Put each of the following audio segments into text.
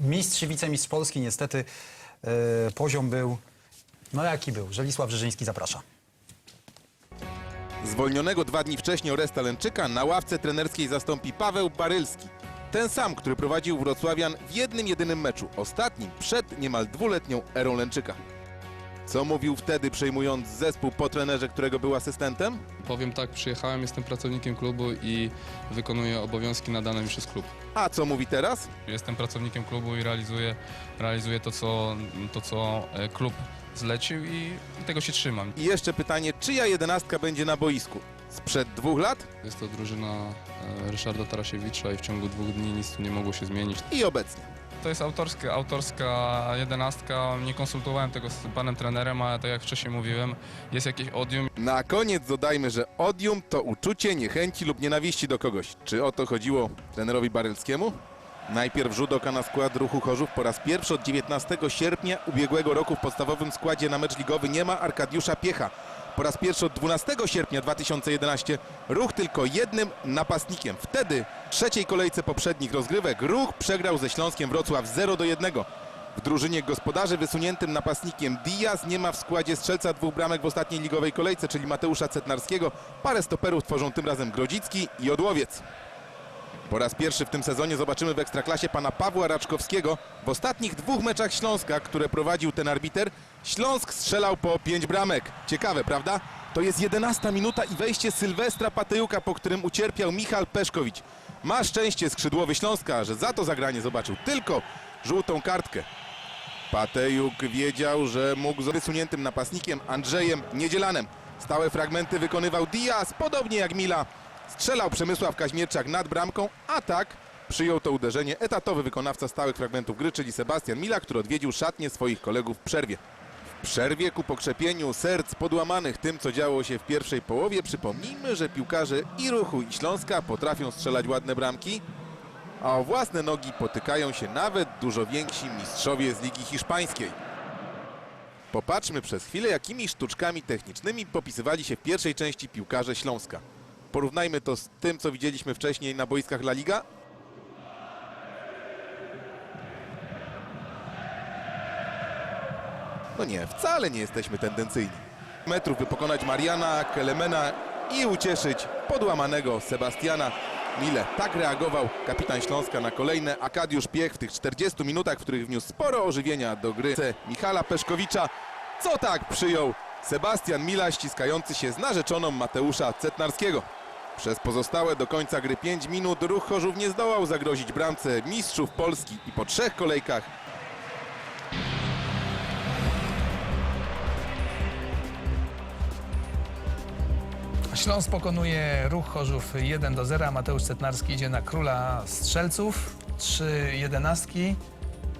mistrz i wicemistrz Polski. Niestety e, poziom był, no jaki był. Żelisław Brzeżyński zaprasza. Zwolnionego dwa dni wcześniej Oresta Lęczyka na ławce trenerskiej zastąpi Paweł Barylski. Ten sam, który prowadził Wrocławian w jednym jedynym meczu, ostatnim przed niemal dwuletnią erą Lęczyka. Co mówił wtedy przejmując zespół po trenerze, którego był asystentem? Powiem tak, przyjechałem, jestem pracownikiem klubu i wykonuję obowiązki nadane mi przez klub. A co mówi teraz? Jestem pracownikiem klubu i realizuję, realizuję to, co, to, co e, klub zlecił i tego się trzymam. I jeszcze pytanie, czyja jedenastka będzie na boisku? Sprzed dwóch lat Jest to drużyna e, Ryszarda Tarasiewicza i w ciągu dwóch dni nic tu nie mogło się zmienić. i obecnie. To jest autorska, autorska jedenastka. Nie konsultowałem tego z panem trenerem, ale tak jak wcześniej mówiłem, jest jakieś odium. Na koniec dodajmy, że odium to uczucie niechęci lub nienawiści do kogoś. Czy o to chodziło trenerowi Barylskiemu? Najpierw rzut oka na skład ruchu Chorzów. Po raz pierwszy od 19 sierpnia ubiegłego roku w podstawowym składzie na mecz ligowy nie ma Arkadiusza Piecha. Po raz pierwszy od 12 sierpnia 2011 ruch tylko jednym napastnikiem. Wtedy w trzeciej kolejce poprzednich rozgrywek ruch przegrał ze Śląskiem Wrocław 0 do 1. W drużynie gospodarzy wysuniętym napastnikiem Diaz nie ma w składzie strzelca dwóch bramek w ostatniej ligowej kolejce, czyli Mateusza Cetnarskiego. Parę stoperów tworzą tym razem Grodzicki i Odłowiec. Po raz pierwszy w tym sezonie zobaczymy w Ekstraklasie pana Pawła Raczkowskiego. W ostatnich dwóch meczach Śląska, które prowadził ten arbiter, Śląsk strzelał po pięć bramek. Ciekawe, prawda? To jest 11 minuta i wejście Sylwestra Patejuka, po którym ucierpiał Michal Peszkowicz. Ma szczęście skrzydłowy Śląska, że za to zagranie zobaczył tylko żółtą kartkę. Patejuk wiedział, że mógł z wysuniętym napastnikiem Andrzejem Niedzielanem. Stałe fragmenty wykonywał Diaz, podobnie jak Mila. Strzelał Przemysław Kaźmierczak nad bramką, a tak przyjął to uderzenie etatowy wykonawca stałych fragmentów gry, czyli Sebastian Mila, który odwiedził szatnie swoich kolegów w przerwie. W przerwie ku pokrzepieniu serc podłamanych tym, co działo się w pierwszej połowie, przypomnijmy, że piłkarze i Ruchu i Śląska potrafią strzelać ładne bramki, a o własne nogi potykają się nawet dużo więksi mistrzowie z Ligi Hiszpańskiej. Popatrzmy przez chwilę, jakimi sztuczkami technicznymi popisywali się w pierwszej części piłkarze Śląska. Porównajmy to z tym, co widzieliśmy wcześniej na boiskach La Liga. No nie, wcale nie jesteśmy tendencyjni. Metrów, by pokonać Mariana, Kelemena i ucieszyć podłamanego Sebastiana Mile. Tak reagował kapitan Śląska na kolejne Akadiusz Piech w tych 40 minutach, w których wniósł sporo ożywienia do gry Michala Peszkowicza. Co tak przyjął Sebastian Mila ściskający się z narzeczoną Mateusza Cetnarskiego. Przez pozostałe do końca gry 5 minut ruch Chorzów nie zdołał zagrozić bramce mistrzów Polski i po trzech kolejkach Śląsk pokonuje ruch Chorzów 1 do 0. Mateusz Cetnarski idzie na króla strzelców. Trzy jedenastki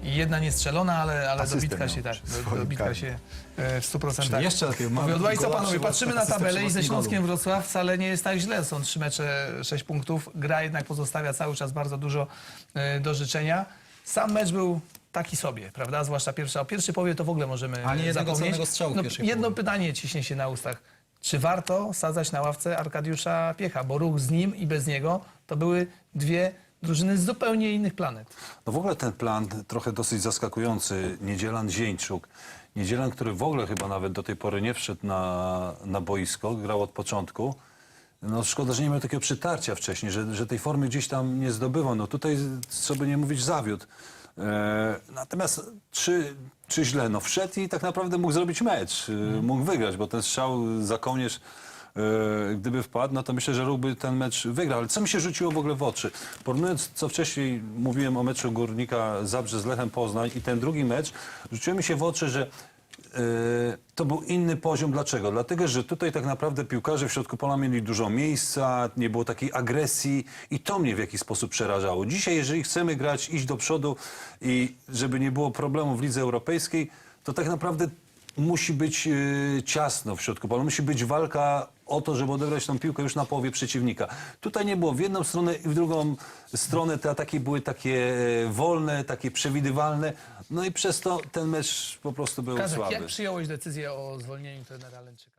i jedna niestrzelona, ale, ale Asystę dobitka miał się tak, przy do, swoim dobitka się e, w 100%. Czyli jeszcze mamy Mówię, odwali co gola panowie, przy patrzymy na tabelę i ze Śląskiem golu. Wrocław wcale nie jest tak źle. Są trzy mecze, sześć punktów. Gra jednak pozostawia cały czas bardzo dużo e, do życzenia. Sam mecz był taki sobie, prawda? Zwłaszcza pierwsza. O pierwszej połowie to w ogóle możemy Ani jednego zapomnieć. celnego strzału w no, pierwszej Jedno połowie. pytanie ciśnie się na ustach. Czy warto sadzać na ławce Arkadiusza Piecha? Bo ruch z nim i bez niego to były dwie drużyny z zupełnie innych planet. No w ogóle ten plan trochę dosyć zaskakujący. Niedzielan Zieńczuk. Niedzielan, który w ogóle chyba nawet do tej pory nie wszedł na, na boisko, grał od początku. No szkoda, że nie miał takiego przytarcia wcześniej, że, że tej formy gdzieś tam nie zdobywał. No tutaj, co by nie mówić, zawiódł. E, natomiast czy, czy źle? No wszedł i tak naprawdę mógł zrobić mecz. E, mógł wygrać, bo ten strzał za kołnierz gdyby wpadł, no to myślę, że Ruch by ten mecz wygrał. Ale co mi się rzuciło w ogóle w oczy? Porównując, co wcześniej mówiłem o meczu Górnika Zabrze z Lechem Poznań i ten drugi mecz, rzuciło mi się w oczy, że e, to był inny poziom. Dlaczego? Dlatego, że tutaj tak naprawdę piłkarze w środku pola mieli dużo miejsca, nie było takiej agresji i to mnie w jakiś sposób przerażało. Dzisiaj, jeżeli chcemy grać, iść do przodu i żeby nie było problemu w lidze europejskiej, to tak naprawdę musi być e, ciasno w środku pola. Musi być walka o to, żeby odebrać tą piłkę już na połowie przeciwnika. Tutaj nie było w jedną stronę i w drugą stronę te ataki były takie e, wolne, takie przewidywalne. No i przez to ten mecz po prostu był Kazek, słaby. jak przyjąłeś decyzję o zwolnieniu trenera Lęczyka?